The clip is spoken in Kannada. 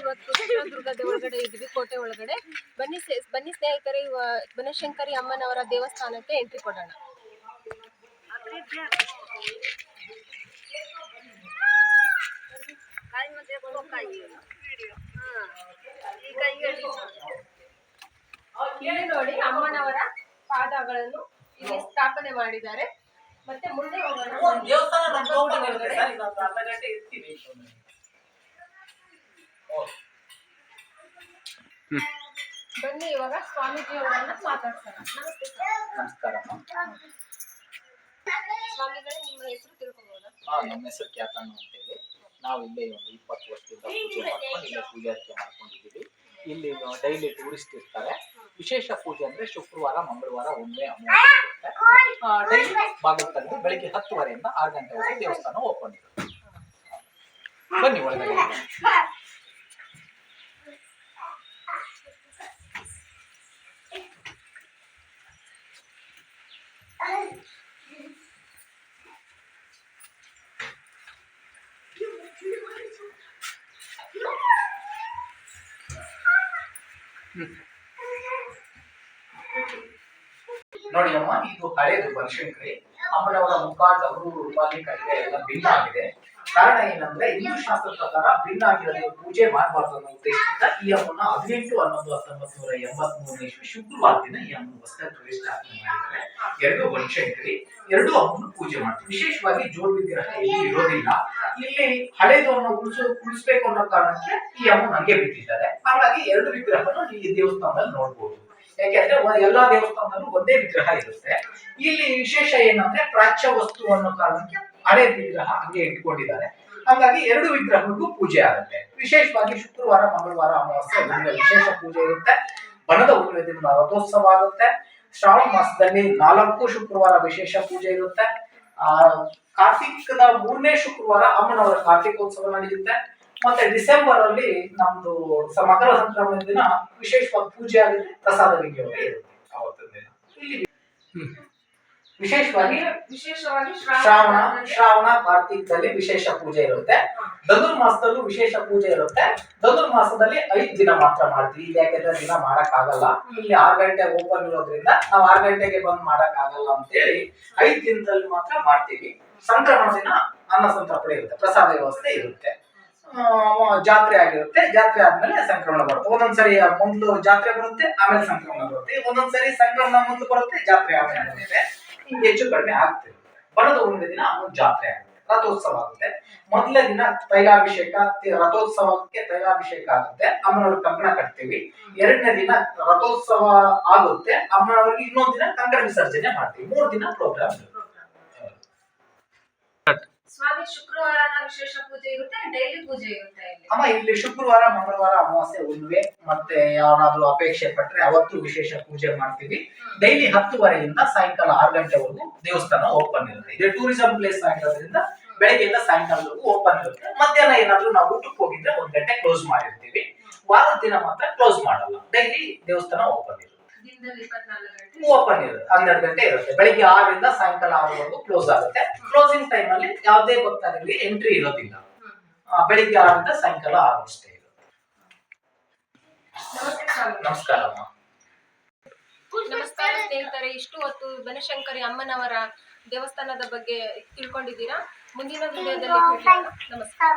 ಇವತ್ತು ಚಿತ್ರದುರ್ಗದ ಒಳಗಡೆ ಇದ್ವಿ, ಕೋಟೆ ಒಳಗಡೆ. ಬನ್ನಿ ಬನ್ನಿ ಸ್ನೇಹಿತರೆ ಬನಶಂಕರಿ ಅಮ್ಮನವರ ದೇವಸ್ಥಾನಕ್ಕೆ ಎಂಟ್ರಿ ಕೊಡೋಣ. ಇಲ್ಲಿ ನೋಡಿ ಅಮ್ಮನವರ ಪಾದಗಳನ್ನು ಇಲ್ಲಿ ಸ್ಥಾಪನೆ ಮಾಡಿದ್ದಾರೆ. ಮತ್ತೆ ಮುಂದೆ ಹೋಗೋಣ. ಬನ್ನಿ ಇವಾಗ ಸ್ವಾಮೀಜಿ ಅವರನ್ನ ಮಾತಾಡ್ಸೋಣ. ನಮಸ್ಕಾರ. ಸ್ವಾಮಿಗಳೇ ನಿಮ್ಮ ಹೆಸರು ತಿಳ್ಕೊಬೋದಾ? ಹಾ ನಮ್ಮ ಹೆಸರು ಕ್ಯಾತಣ್ಣ ಅಂತೇಳಿ. ನಾವು ಇಲ್ಲೇ ಒಂದು ಇಪ್ಪತ್ತು ವರ್ಷದಿಂದ ಪೂಜೆ ಮಾಡ್ಕೊಂಡು ಇಲ್ಲೇ ಪೂಜಾರಿಕೆ ಮಾಡ್ಕೊಂಡಿದ್ದೀವಿ. ಇಲ್ಲಿ ಡೈಲಿ ಟೂರಿಸ್ಟ್ ಇರ್ತಾರೆ. ವಿಶೇಷ ಪೂಜೆ ಅಂದ್ರೆ ಶುಕ್ರವಾರ ಮಂಗಳವಾರ ಒಮ್ಮೆ ಡೈಲಿ ಬಾಗಿಲು ತೆಗೆದು ಬೆಳಿಗ್ಗೆ ಹತ್ತುವರೆಯಿಂದ ಆರು ಗಂಟೆವರೆಗೆ ದೇವಸ್ಥಾನ ಓಪನ್ ಇರುತ್ತೆ. ಬನ್ನಿ ಒಳಗಡೆ. ನೋಡಿ ಅಮ್ಮ, ಇದು ಹಳೇದು ಬನಶಂಕರಿ. ಅಮ್ಮನವರ ಮುಖ ಅವರು ರೂಪಾಲಿ ಕೈಗೆ ಎಲ್ಲ ಭಿನ್ನ ಆಗಿದೆ. ಕಾರಣ ಏನಂದ್ರೆ ಹಿಂದೂ ಶಾಸ್ತ್ರ ಪ್ರಕಾರ ಭಿನ್ನ ಆಗಿರೋದು ಪೂಜೆ ಮಾಡಬಾರ್ದು ಅನ್ನೋ ಉದ್ದೇಶದಿಂದ ಈ ಅಮ್ಮನ ಹದಿನೆಂಟು, ಹನ್ನೊಂದು ಹತ್ತೊಂಬತ್ತು ನೂರ ಎಂಬತ್ ಮೂರನೇ ಶುಕ್ರವಾರ ದಿನ ಈ ಅಮ್ಮನ ಹೊಸ ಪ್ರತಿಷ್ಠಾಪನೆ ಮಾಡಿದ್ದಾರೆ. ಎರಡು ಬನಶಂಕರಿ, ಎರಡು ಅಮ್ಮನ ಪೂಜೆ ಮಾಡ್ತೀವಿ. ವಿಶೇಷವಾಗಿ ಜೋಡ್ ವಿಗ್ರಹ ಇಲ್ಲಿ ಇರೋದಿಲ್ಲ. ಇಲ್ಲಿ ಹಳೆದು ಅನ್ನೋ ಉಳಿಸೋ, ಉಳಿಸ್ಬೇಕು ಅನ್ನೋ ಕಾರಣಕ್ಕೆ ಈ ಅಮ್ಮ ಹಂಗೆ ಬಿಟ್ಟಿದ್ದಾರೆ. ಹಾಗಾಗಿ ಎರಡು ವಿಗ್ರಹವನ್ನು ಈ ದೇವಸ್ಥಾನದಲ್ಲಿ ನೋಡ್ಬೋದು. ಯಾಕೆಂದ್ರೆ ಎಲ್ಲಾ ದೇವಸ್ಥಾನದಲ್ಲೂ ಒಂದೇ ವಿಗ್ರಹ ಇರುತ್ತೆ. ಇಲ್ಲಿ ವಿಶೇಷ ಏನಂದ್ರೆ ಪ್ರಾಚ್ಯ ವಸ್ತು ಅನ್ನೋ ಕಾರಣಕ್ಕೆ ಹಳೆ ವಿಗ್ರಹ ಹಂಗೆ ಇಟ್ಕೊಂಡಿದ್ದಾರೆ. ಹಾಗಾಗಿ ಎರಡು ವಿಗ್ರಹಗಳಿಗೂ ಪೂಜೆ ಆಗುತ್ತೆ. ವಿಶೇಷವಾಗಿ ಶುಕ್ರವಾರ, ಮಂಗಳವಾರ, ಅಮಾವಾಸ್ಯೆ ವಿಶೇಷ ಪೂಜೆ ಇರುತ್ತೆ. ಬನದ ಹುಣ್ಣಿಮೆ ದಿನ ರಥೋತ್ಸವ ಆಗುತ್ತೆ. ಶ್ರಾವಣ ಮಾಸದಲ್ಲಿ ನಾಲ್ಕು ಶುಕ್ರವಾರ ವಿಶೇಷ ಪೂಜೆ ಇರುತ್ತೆ. ಆ ಕಾರ್ತಿಕದ ಮೂರನೇ ಶುಕ್ರವಾರ ಅಮ್ಮನವರ ಕಾರ್ತಿಕೋತ್ಸವ ನಡೆಯುತ್ತೆ. ಮತ್ತೆ ಡಿಸೆಂಬರ್ ಅಲ್ಲಿ ನಮ್ದು ಮಕರ ಸಂಕ್ರಮಣ ದಿನ ವಿಶೇಷವಾಗಿ ಪೂಜೆ ಆಗುತ್ತೆ ಪ್ರಸಾದ ವಿನಿಯೋಗ ಇರುತ್ತೆ. ಅವತ್ತಿನ ದಿನ ಇಲ್ಲಿ ವಿಶೇಷವಾಗಿ ವಿಶೇಷವಾಗಿ ಶ್ರಾವಣ ಶ್ರಾವಣ ಕಾರ್ತಿಕದಲ್ಲಿ ವಿಶೇಷ ಪೂಜೆ ಇರುತ್ತೆ. ಧನುರ್ಮಾಸದಲ್ಲೂ ವಿಶೇಷ ಪೂಜೆ ಇರುತ್ತೆ. ಧನುರ್ಮಾಸದಲ್ಲಿ ಐದು ದಿನ ಮಾತ್ರ ಮಾಡ್ತೀವಿ. ಇಲ್ಲಿ ಯಾಕೆಂದ್ರೆ ದಿನ ಮಾಡಕ್ ಆಗಲ್ಲ ಇಲ್ಲಿ ಆರು ಗಂಟೆ ಓಪನ್ ಇರೋದ್ರಿಂದ ನಾವು ಆರು ಗಂಟೆಗೆ ಬಂದ್ ಮಾಡಕ್ ಆಗಲ್ಲ ಅಂತೇಳಿ ಐದ್ ದಿನದಲ್ಲಿ ಮಾತ್ರ ಮಾಡ್ತೀವಿ. ಸಂಕ್ರಮಣ ದಿನ ಅನ್ನ ಸಂತರ್ಪಣೆ ಇರುತ್ತೆ. ಪ್ರಸಾದ ವ್ಯವಸ್ಥೆ ಇರುತ್ತೆ. ಜಾತ್ರೆ ಆಗಿರುತ್ತೆ. ಜಾತ್ರೆ ಆದ್ಮೇಲೆ ಸಂಕ್ರಮಣ ಬರುತ್ತೆ. ಒಂದೊಂದ್ಸರಿ ಮೊದಲು ಜಾತ್ರೆ ಬರುತ್ತೆ ಆಮೇಲೆ ಸಂಕ್ರಮಣ ಬರುತ್ತೆ. ಒಂದೊಂದ್ಸರಿ ಸಂಕ್ರಮಣ ಮೊದಲು ಬರುತ್ತೆ ಜಾತ್ರೆ ಆಮೇಲೆ ಹೆಚ್ಚು ಕಡಿಮೆ ಆಗ್ತಿರುತ್ತೆ. ಬರದ ಒಂದು ದಿನ ಒಂದು ಜಾತ್ರೆ ಆಗುತ್ತೆ. ರಥೋತ್ಸವ ಆಗುತ್ತೆ. ಮೊದಲನೇ ದಿನ ತೈಲಾಭಿಷೇಕ ರಥೋತ್ಸವಕ್ಕೆ ತೈಲಾಭಿಷೇಕ ಆಗುತ್ತೆ. ಅಮ್ಮನವ್ರಿಗೆ ಕಂಕಣ ಕಟ್ತೀವಿ. ಎರಡನೇ ದಿನ ರಥೋತ್ಸವ ಆಗುತ್ತೆ. ಅಮ್ಮನವ್ರಿಗೆ ಇನ್ನೊಂದ್ ದಿನ ಕಂಕಣ ವಿಸರ್ಜನೆ ಮಾಡ್ತೀವಿ. ಮೂರ್ ದಿನ ಪ್ರೋಗ್ರಾಮ್ ಸ್ವಾಮಿ ಶುಕ್ರವಾರ ವಿಶೇಷ ಪೂಜೆ ಇರುತ್ತೆ ಡೈಲಿ ಪೂಜೆ ಇರುತ್ತೆ ಇಲ್ಲಿ. ಅಮ್ಮ ಇಲ್ಲಿ ಶುಕ್ರವಾರ ಮಂಗಳವಾರ ಅಮಾವಾಸ್ಯೆ ಒಂದ್ವೇ ಮತ್ತೆ ಯಾರಾದ್ರೂ ಅಪೇಕ್ಷೆ ಪಟ್ರೆ ಅವತ್ತು ವಿಶೇಷ ಪೂಜೆ ಮಾಡ್ತೀವಿ. ಡೈಲಿ ಹತ್ತುವರೆಯಿಂದ ಸಾಯಂಕಾಲ ಆರು ಗಂಟೆವರೆಗೂ ದೇವಸ್ಥಾನ ಓಪನ್ ಇರುತ್ತೆ. ಇದು ಟೂರಿಸಂ ಪ್ಲೇಸ್ ಆಗಿರೋದ್ರಿಂದ ಬೆಳಗ್ಗೆಯಿಂದ ಸಾಯಂಕಾಲವರೆಗೂ ಓಪನ್ ಇರುತ್ತೆ. ಮಧ್ಯಾಹ್ನ ಏನಾದ್ರೂ ನಾವು ಊಟಕ್ಕೆ ಹೋಗಿದ್ರೆ ಒಂದ್ ಗಂಟೆ ಕ್ಲೋಸ್ ಮಾಡಿರ್ತೀವಿ. ವಾರದ ದಿನ ಮಾತ್ರ ಕ್ಲೋಸ್ ಮಾಡಲ್ಲ. ಡೈಲಿ ದೇವಸ್ಥಾನ ಓಪನ್ ಇರುತ್ತೆ. ಓಪನ್ ಇರುತ್ತೆ ಹನ್ನೆರಡು ಗಂಟೆ ಇರುತ್ತೆ. ಬೆಳಿಗ್ಗೆ ಆರರಿಂದ ಸಾಯಂಕಾಲ ಆರವರೆಗೂ ಕ್ಲೋಸ್ ಆಗುತ್ತೆ. ಕ್ಲೋಸಿಂಗ್ ಟೈಮ್ ಅಲ್ಲಿ ಯಾವುದೇ ಭಕ್ತರಲ್ಲಿ ಎಂಟ್ರಿ ಇರೋದಿಲ್ಲ. ಬೆಳಿಗ್ಗೆ ಆರರಿಂದ ಸಾಯಂಕಾಲ ಆರು ಅಷ್ಟೇ ಇರುತ್ತೆ. ನಮಸ್ಕಾರ ನಮಸ್ಕಾರ ಸ್ನೇಹಿತರೆ ಇಷ್ಟು ಹೊತ್ತು ಬನಶಂಕರಿ ಅಮ್ಮನವರ ದೇವಸ್ಥಾನದ ಬಗ್ಗೆ ತಿಳ್ಕೊಂಡಿದ್ದೀರಾ? ಮುಂದಿನ ವಿಡಿಯೋದಲ್ಲಿ. ನಮಸ್ಕಾರ.